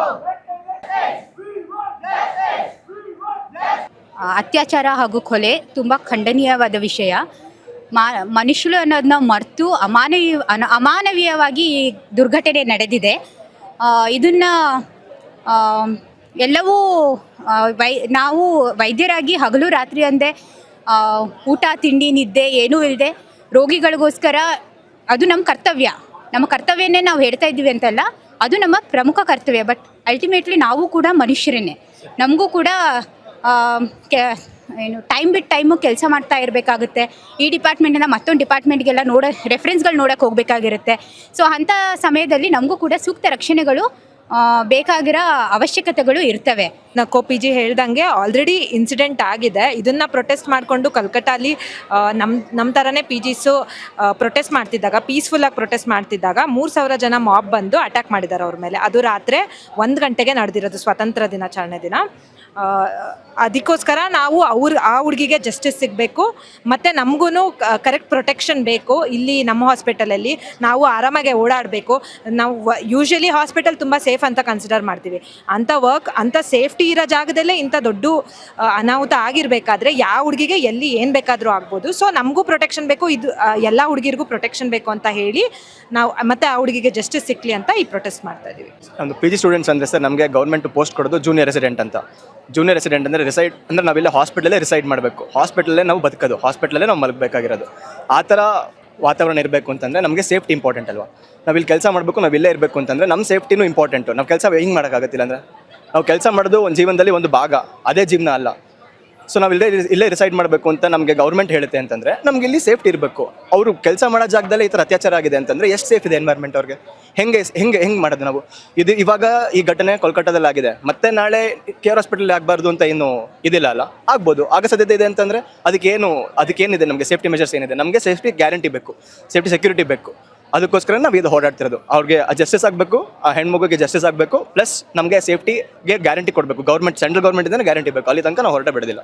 Go! ಅತ್ಯಾಚಾರ ಹಾಗೂ ಕೊಲೆ ತುಂಬ ಖಂಡನೀಯವಾದ ವಿಷಯ. ಮಾ, ಮನುಷ್ಯರು ಅನ್ನೋದನ್ನ ಮರೆತು ಅಮಾನವೀಯ ಅಮಾನವೀಯವಾಗಿ ಈ ದುರ್ಘಟನೆ ನಡೆದಿದೆ. ಇದನ್ನು ಎಲ್ಲವೂ ವೈ, ನಾವು ವೈದ್ಯರಾಗಿ ಹಗಲು ರಾತ್ರಿ ಅಂದೆ ಊಟ, ತಿಂಡಿ, ನಿದ್ದೆ ಏನೂ ಇಲ್ಲದೆ ರೋಗಿಗಳಿಗೋಸ್ಕರ ಅದು ನಮ್ಮ ಕರ್ತವ್ಯ. ನಮ್ಮ ಕರ್ತವ್ಯನೇ ನಾವು ಹೇಳ್ತಾ ಇದ್ದೀವಿ ಅಂತಲ್ಲ, ಅದು ನಮ್ಮ ಪ್ರಮುಖ ಕರ್ತವ್ಯ. ಬಟ್ ಅಲ್ಟಿಮೇಟ್ಲಿ ನಾವು ಕೂಡ ಮನುಷ್ಯರೇ ನಮಗೂ ಕೂಡ ಕೆ, ಏನು ಟೈಮ್ ಬಿಟ್ ಟೈಮು ಕೆಲಸ ಮಾಡ್ತಾ ಇರಬೇಕಾಗುತ್ತೆ. ಈ ಡಿಪಾರ್ಟ್ಮೆಂಟಿಂದ ಮತ್ತೊಂದು ಡಿಪಾರ್ಟ್ಮೆಂಟ್ಗೆಲ್ಲ ನೋಡೋ ರೆಫರೆನ್ಸ್ಗಳು ನೋಡೋಕ್ಕೆ ಹೋಗಬೇಕಾಗಿರುತ್ತೆ. ಸೊ ಅಂಥ ಸಮಯದಲ್ಲಿ ನಮಗೂ ಕೂಡ ಸೂಕ್ತ ರಕ್ಷಣೆಗಳು ಬೇಕಾಗಿರೋ ಅವಶ್ಯಕತೆಗಳು ಇರ್ತವೆ. ನಕೋ ಪಿ ಜಿ ಹೇಳ್ದಂಗೆ ಆಲ್ರೆಡಿ ಇನ್ಸಿಡೆಂಟ್ ಆಗಿದೆ. ಇದನ್ನು ಪ್ರೊಟೆಸ್ಟ್ ಮಾಡಿಕೊಂಡು ಕಲ್ಕಟ್ಟಲ್ಲಿ ನಮ್ಮ ನಮ್ಮ ಥರನೇ ಪಿ ಜಿಸು ಪ್ರೊಟೆಸ್ಟ್ ಮಾಡ್ತಿದ್ದಾಗ ಪೀಸ್ಫುಲ್ಲಾಗಿ ಪ್ರೊಟೆಸ್ಟ್ ಮಾಡ್ತಿದ್ದಾಗ ಮೂರು ಸಾವಿರ ಜನ ಮಾಬ್ ಬಂದು ಅಟ್ಯಾಕ್ ಮಾಡಿದ್ದಾರೆ ಅವ್ರ ಮೇಲೆ. ಅದು ರಾತ್ರಿ ಒಂದು ಗಂಟೆಗೆ ನಡೆದಿರೋದು ಸ್ವಾತಂತ್ರ್ಯ ದಿನಾಚರಣೆ ದಿನ. ಅದಕ್ಕೋಸ್ಕರ ನಾವು ಅವ್ರ, ಆ ಹುಡುಗಿಗೆ ಜಸ್ಟಿಸ್ ಸಿಗಬೇಕು. ಮತ್ತು ನಮಗೂ ಕರೆಕ್ಟ್ ಪ್ರೊಟೆಕ್ಷನ್ ಬೇಕು. ಇಲ್ಲಿ ನಮ್ಮ ಹಾಸ್ಪಿಟಲಲ್ಲಿ ನಾವು ಆರಾಮಾಗೆ ಓಡಾಡಬೇಕು. ನಾವು ಯೂಶಲಿ ಹಾಸ್ಪಿಟಲ್ ತುಂಬ ಸೇಫ್ ಅಂತ ಕನ್ಸಿಡರ್ ಮಾಡ್ತೀವಿ. ಅಂಥ ವರ್ಕ್ ಅಂಥ ಸೇಫ್ಟಿ ಇರೋ ಜಾಗದಲ್ಲೇ ಇಂಥ ದೊಡ್ಡ ಅನಾಹುತ ಆಗಿರಬೇಕಾದ್ರೆ ಯಾವ ಹುಡುಗಿಗೆ ಎಲ್ಲಿ ಏನು ಬೇಕಾದರೂ ಆಗ್ಬೋದು. ಸೊ ನಮಗೂ ಪ್ರೊಟೆಕ್ಷನ್ ಬೇಕು, ಇದು ಎಲ್ಲ ಹುಡುಗಿರಿಗೂ ಪ್ರೊಟೆಕ್ಷನ್ ಬೇಕು ಅಂತ ಹೇಳಿ ನಾವು, ಮತ್ತು ಆ ಹುಡುಗಿಗೆ ಜಸ್ಟಿಸ್ ಸಿಕ್ಕಲಿ ಅಂತ ಈ ಪ್ರೊಟೆಸ್ಟ್ ಮಾಡ್ತಾ ಇದ್ದೀವಿ ನಮ್ಮದು ಪಿ ಜಿ ಸ್ಟೂಡೆಂಟ್ಸ್ ಅಂದರೆ ಸರ್ ನಮಗೆ ಗೌರ್ಮೆಂಟ್ ಪೋಸ್ಟ್ ಕೊಡೋದು ಜೂನಿಯರ್ ರೆಸಿಡೆಂಟ್ ಅಂತ. ಜೂನಿಯರ್ ರೆಸಿಡೆಂಟ್ ಅಂದರೆ ರಿಸೈಡ್ ಅಂದರೆ ನಾವೆಲ್ಲ ಹಾಸ್ಪಿಟಲೇ ರಿಸೈಡ್ ಮಾಡಬೇಕು. ಹಾಸ್ಪಿಟಲೇ ನಾವು ಬದುಕೋದು ಹಾಸ್ಪಿಟಲಲ್ಲೇ ನಾವು ಮಲಗಬೇಕಾಗಿರೋದು. ಆ ಥರ ವಾತಾವರಣ ಇರಬೇಕು ಅಂತಂದರೆ ನಮಗೆ ಸೇಫ್ಟಿ ಇಂಪಾರ್ಟೆಂಟ್ ಅಲ್ವಾ? ನಾವು ಇಲ್ಲಿ ಕೆಲಸ ಮಾಡಬೇಕು, ನಾವು ಇಲ್ಲೇ ಇರಬೇಕು ಅಂತಂದರೆ ನಮ್ಮ ಸೇಫ್ಟಿನೂ ಇಂಪಾರ್ಟೆಂಟು ನಾವು ಕೆಲಸ ಹೆಂಗೆ ಮಾಡೋಕ್ಕಾಗತ್ತಿಲ್ಲ ಅಂದರೆ? ನಾವು ಕೆಲಸ ಮಾಡೋದು ಒಂದು ಜೀವನದಲ್ಲಿ ಒಂದು ಭಾಗ, ಅದೇ ಜೀವನ ಅಲ್ಲ. ಸೊ ನಾವು ಇಲ್ಲೇ ಇಲ್ಲೇ ರಿಸೈಡ್ ಮಾಡಬೇಕು ಅಂತ ನಮಗೆ ಗೌರ್ಮೆಂಟ್ ಹೇಳುತ್ತೆ ಅಂತಂದರೆ, ನಮ್ಗೆ ಇಲ್ಲಿ ಸೇಫ್ಟಿ ಇರಬೇಕು. ಅವರು ಕೆಲಸ ಮಾಡೋ ಜಾಗದಲ್ಲೇ ಈ ಥರ ಅತ್ಯಾಚಾರ ಆಗಿದೆ ಅಂತಂದರೆ ಎಷ್ಟು ಸೇಫ್ ಇದೆ ಎನ್ವೈರ್ಮೆಂಟ್ ಅವ್ರಿಗೆ? ಹೆಂಗೆ ಹೆಂಗೆ ಹೆಂಗೆ ಮಾಡೋದು ನಾವು? ಇದು ಇವಾಗ ಈ ಘಟನೆ ಕೋಲ್ಕತ್ತಾದಲ್ಲಿ ಆಗಿದೆ. ಮತ್ತೆ ನಾಳೆ ಕೇರ್ ಹಾಸ್ಪಿಟಲ್ ಆಗಬಾರ್ದು ಅಂತ ಏನು ಇದಿಲ್ಲ ಅಲ್ಲ? ಆಗ್ಬೋದು. ಆಗ ಸಾಧ್ಯತೆ ಇದೆ ಅಂತಂದರೆ ಅದಕ್ಕೇನು ಅದಕ್ಕೇನಿದೆ ನಮಗೆ ಸೇಫ್ಟಿ ಮೆಷರ್ಸ್ ಏನಿದೆ? ನಮಗೆ ಸೇಫ್ಟಿ ಗ್ಯಾರಂಟಿ ಬೇಕು. ಸೇಫ್ಟಿ ಸೆಕ್ಯೂರಿಟಿ ಬೇಕು. ಅದಕ್ಕೋಸ್ಕರ ನಾವು ಇದು ಹೋರಾಡ್ತಿರೋದು ಅವ್ರಿಗೆ ಜಸ್ಟಿಸ್ ಆಗಬೇಕು, ಆ ಹೆಣ್ಮಗುಗೆ ಜಸ್ಟಿಸ್ ಆಗಬೇಕು ಪ್ಲಸ್ ನಮಗೆ ಸೇಫ್ಟಿಗೆ ಗ್ಯಾರಂಟಿ ಕೊಡಬೇಕು. ಗೌರ್ಮೆಂಟ್ ಸೆಂಟ್ರಲ್ ಗೌರ್ಮೆಂಟಿಂದ ಗ್ಯಾರಂಟಿ ಬೇಕು. ಅಲ್ಲಿ ತನಕ ನಾವು ಹೊರಟ ಬಿಡೋದಿಲ್ಲ.